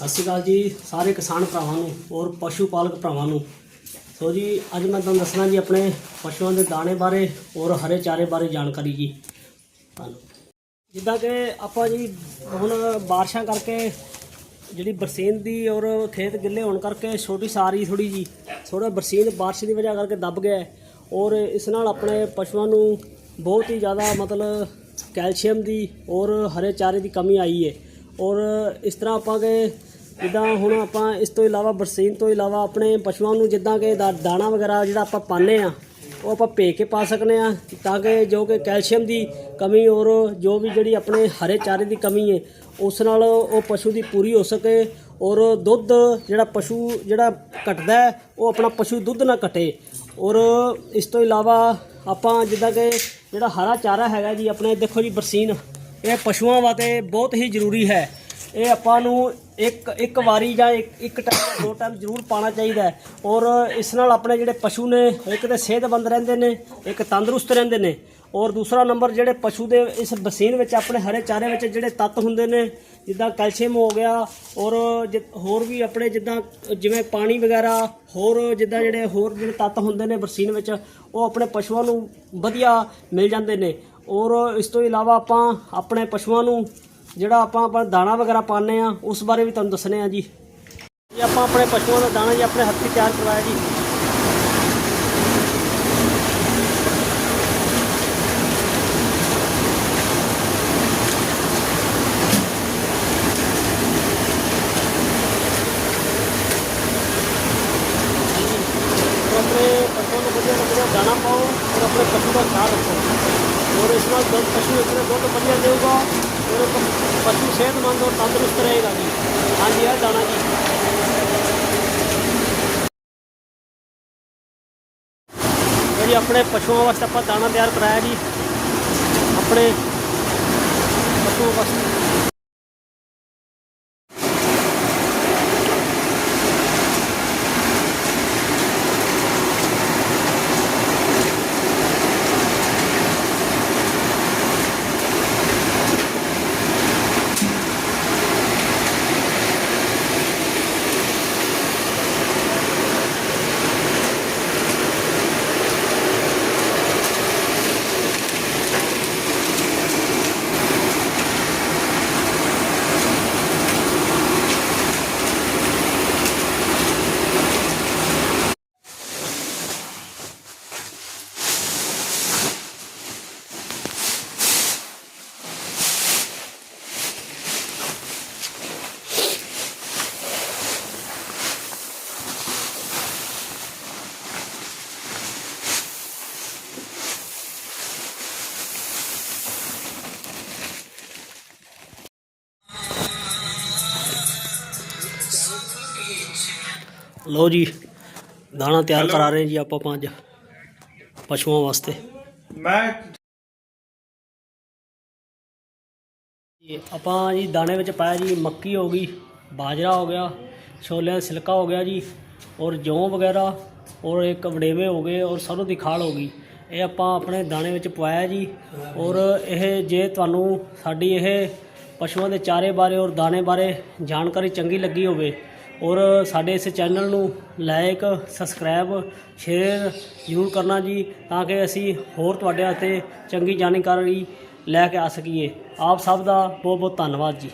ਸਤਿ ਸ਼੍ਰੀ ਅਕਾਲ ਜੀ, ਸਾਰੇ ਕਿਸਾਨ ਭਰਾਵਾਂ ਨੂੰ ਔਰ ਪਸ਼ੂ ਪਾਲਕ ਭਰਾਵਾਂ ਨੂੰ। ਸੋ ਜੀ, ਅੱਜ ਮੈਂ ਤੁਹਾਨੂੰ ਦੱਸਣਾ ਜੀ ਆਪਣੇ ਪਸ਼ੂਆਂ ਦੇ ਦਾਣੇ ਬਾਰੇ ਔਰ ਹਰੇ ਚਾਰੇ ਬਾਰੇ ਜਾਣਕਾਰੀ ਜੀ। ਤੁਹਾਨੂੰ ਜਿੱਦਾਂ ਕਿ ਆਪਾਂ ਜੀ ਹੁਣ ਬਾਰਿਸ਼ਾਂ ਕਰਕੇ ਜਿਹੜੀ ਬਰਸੀਨ ਦੀ ਔਰ ਖੇਤ ਗਿੱਲੇ ਹੋਣ ਕਰਕੇ ਛੋਟੀ ਸਾਰੀ ਥੋੜੀ ਜੀ ਥੋੜਾ ਬਰਸੀਨ ਬਾਰਿਸ਼ ਦੀ ਵਜ੍ਹਾ ਕਰਕੇ ਦੱਬ ਗਿਆ ਔਰ ਇਸ ਨਾਲ ਆਪਣੇ ਪਸ਼ੂਆਂ ਨੂੰ ਬਹੁਤ ਹੀ ਜ਼ਿਆਦਾ ਮਤਲਬ ਕੈਲਸ਼ੀਅਮ ਦੀ ਔਰ ਹਰੇ ਚਾਰੇ ਦੀ ਕਮੀ ਆਈ ਹੈ। ਔਰ ਇਸ ਤਰ੍ਹਾਂ ਆਪਾਂ ਕਿ ਜਿੱਦਾਂ ਹੁਣ ਆਪਾਂ ਇਸ ਤੋਂ ਇਲਾਵਾ ਬਰਸੀਨ ਤੋਂ ਇਲਾਵਾ ਆਪਣੇ ਪਸ਼ੂਆਂ ਨੂੰ ਜਿੱਦਾਂ ਕਿ ਦਾ- ਦਾਣਾ ਵਗੈਰਾ ਜਿਹੜਾ ਆਪਾਂ ਪਾਉਂਦੇ ਆ ਉਹ ਆਪਾਂ ਭੇ ਕੇ ਪਾ ਸਕਨੇ ਆ ਤਾਂ ਕਿ ਜੋ ਕਿ ਕੈਲਸ਼ੀਅਮ ਦੀ ਕਮੀ ਔਰ ਜੋ ਵੀ ਜਿਹੜੀ ਆਪਣੇ ਹਰੇ ਚਾਰੇ ਦੀ ਕਮੀ ਹੈ ਉਸ ਨਾਲ ਉਹ ਪਸ਼ੂ ਦੀ ਪੂਰੀ ਹੋ ਸਕੇ ਔਰ ਦੁੱਧ ਜਿਹੜਾ ਪਸ਼ੂ ਜਿਹੜਾ ਘਟਦਾ ਹੈ, ਉਹ ਆਪਣਾ ਪਸ਼ੂ ਦੁੱਧ ਨਾ ਘਟੇ। ਔਰ ਇਸ ਤੋਂ ਇਲਾਵਾ ਆਪਾਂ ਜਿੱਦਾਂ ਕਿ ਜਿਹੜਾ ਹਰਾ ਚਾਰਾ ਹੈਗਾ ਜੀ ਆਪਣੇ ਦੇਖੋ ਜੀ ਬਰਸੀਨ ਇਹ ਪਸ਼ੂਆਂ ਵਾਸਤੇ ਬਹੁਤ ਹੀ ਜ਼ਰੂਰੀ ਹੈ। ਇਹ ਆਪਾਂ ਨੂੰ ਇੱਕ ਇੱਕ ਵਾਰੀ ਜਾਂ ਇੱਕ ਟਾਈਮ ਦੋ ਟਾਈਮ ਜ਼ਰੂਰ ਪਾਣਾ ਚਾਹੀਦਾ ਹੈ। ਔਰ ਇਸ ਨਾਲ ਆਪਣੇ ਜਿਹੜੇ ਪਸ਼ੂ ਨੇ, ਇੱਕ ਤਾਂ ਸਿਹਤਮੰਦ ਰਹਿੰਦੇ ਨੇ, ਇੱਕ ਤੰਦਰੁਸਤ ਰਹਿੰਦੇ ਨੇ। ਔਰ ਦੂਸਰਾ ਨੰਬਰ ਜਿਹੜੇ ਪਸ਼ੂ ਦੇ ਇਸ ਬਸੀਨ ਵਿੱਚ, ਆਪਣੇ ਹਰੇ ਚਾਰੇ ਵਿੱਚ ਜਿਹੜੇ ਤੱਤ ਹੁੰਦੇ ਨੇ, ਜਿੱਦਾਂ ਕੈਲਸ਼ੀਅਮ ਹੋ ਗਿਆ, ਔਰ ਜਿ- ਹੋਰ ਵੀ ਆਪਣੇ ਜਿੱਦਾਂ, ਜਿਵੇਂ ਪਾਣੀ ਵਗੈਰਾ, ਹੋਰ ਜਿੱਦਾਂ ਜਿਹੜੇ ਹੋਰ ਜਿਹੜੇ ਤੱਤ ਹੁੰਦੇ ਨੇ ਬਰਸੀਨ ਵਿੱਚ, ਉਹ ਆਪਣੇ ਪਸ਼ੂਆਂ ਨੂੰ ਵਧੀਆ ਮਿਲ ਜਾਂਦੇ ਨੇ। ਔਰ ਇਸ ਤੋਂ ਇਲਾਵਾ ਆਪਾਂ ਆਪਣੇ ਪਸ਼ੂਆਂ ਨੂੰ ਜਿਹੜਾ ਆਪਾਂ ਆਪਾਂ ਦਾਣਾ ਵਗੈਰਾ ਪਾਉਂਦੇ ਆ ਉਸ ਬਾਰੇ ਵੀ ਤੁਹਾਨੂੰ ਦੱਸਣੇ ਆ ਜੀ। ਇਹ ਆਪਾਂ ਆਪਣੇ ਪਸ਼ੂਆਂ ਦਾ ਦਾਣਾ ਜੀ ਆਪਣੇ ਹੱਥੀਂ ਤਿਆਰ ਕਰਵਾਇਆ ਜੀ। ਆਪਣੇ ਪਸ਼ੂਆਂ ਨੂੰ ਵਧੀਆ ਵਧੀਆ ਦਾਣਾ ਪਾਓ, ਔਰ ਆਪਣੇ ਪਸ਼ੂ ਦਾ ਖਿਆਲ ਰੱਖੋ। ਔਰ ਇਸ ਨਾਲ ਦੁੱਧ ਪਸ਼ੂ ਇਸ ਦੁੱਧ ਵਧੀਆ ਦੇਊਗਾ ਔਰ ਪਸ਼ੂ ਸਿਹਤਮੰਦ ਔਰ ਤੰਦਰੁਸਤ ਰਹੇਗਾ ਜੀ। ਹਾਂਜੀ ਇਹ ਦਾਣਾ ਜੀ। ਜਿਹੜੀ ਆਪਣੇ ਪਸ਼ੂਆਂ ਵਾਸਤੇ ਆਪਾਂ ਦਾਣਾ ਤਿਆਰ ਕਰਾਇਆ ਜੀ। ਆਪਣੇ ਪਸ਼ੂਆਂ ਵਾਸਤੇ। ਲਓ ਜੀ ਦਾਣਾ ਤਿਆਰ ਕਰਾ ਰਹੇ ਜੀ ਆਪਾਂ ਪੰਜ ਪਸ਼ੂਆਂ ਵਾਸਤੇ। ਮੈਂ ਇਹ ਆਪਾਂ ਜੀ ਦਾਣੇ ਵਿੱਚ ਪਾਇਆ ਜੀ ਮੱਕੀ ਹੋ ਗਈ ਬਾਜਰਾ ਹੋ ਗਿਆ ਛੋਲਿਆਂ ਦਾ ਸਿਲਕਾ ਹੋ ਗਿਆ ਜੀ ਔਰ ਜੌਂ ਵਗੈਰਾ ਔਰ ਇੱਕ ਵੜੇਵੇ ਹੋ ਗਏ ਔਰ ਸਰੋਂ ਦੀ ਖਾਲ ਹੋ ਗਈ। ਇਹ ਆਪਾਂ ਆਪਣੇ ਦਾਣੇ ਵਿੱਚ ਪਵਾਇਆ ਜੀ ਔਰ ਇਹ ਜੇ ਤੁਹਾਨੂੰ ਸਾਡੀ ਇਹ ਪਸ਼ੂਆਂ ਦੇ ਚਾਰੇ ਬਾਰੇ ਔਰ ਦਾਣੇ ਬਾਰੇ ਜਾਣਕਾਰੀ ਚੰਗੀ ਲੱਗੀ ਹੋਵੇ ਔਰ ਸਾਡੇ ਇਸ ਚੈਨਲ ਨੂੰ ਲਾਈਕ ਸਬਸਕ੍ਰਾਈਬ ਸ਼ੇਅਰ ਜ਼ਰੂਰ ਕਰਨਾ ਜੀ, ਤਾਂ ਕਿ ਅਸੀਂ ਹੋਰ ਤੁਹਾਡੇ ਵਾਸਤੇ ਚੰਗੀ ਜਾਣਕਾਰੀ ਲੈ ਕੇ ਆ ਸਕੀਏ। ਆਪ ਸਭ ਦਾ ਬਹੁਤ ਬਹੁਤ ਧੰਨਵਾਦ ਜੀ।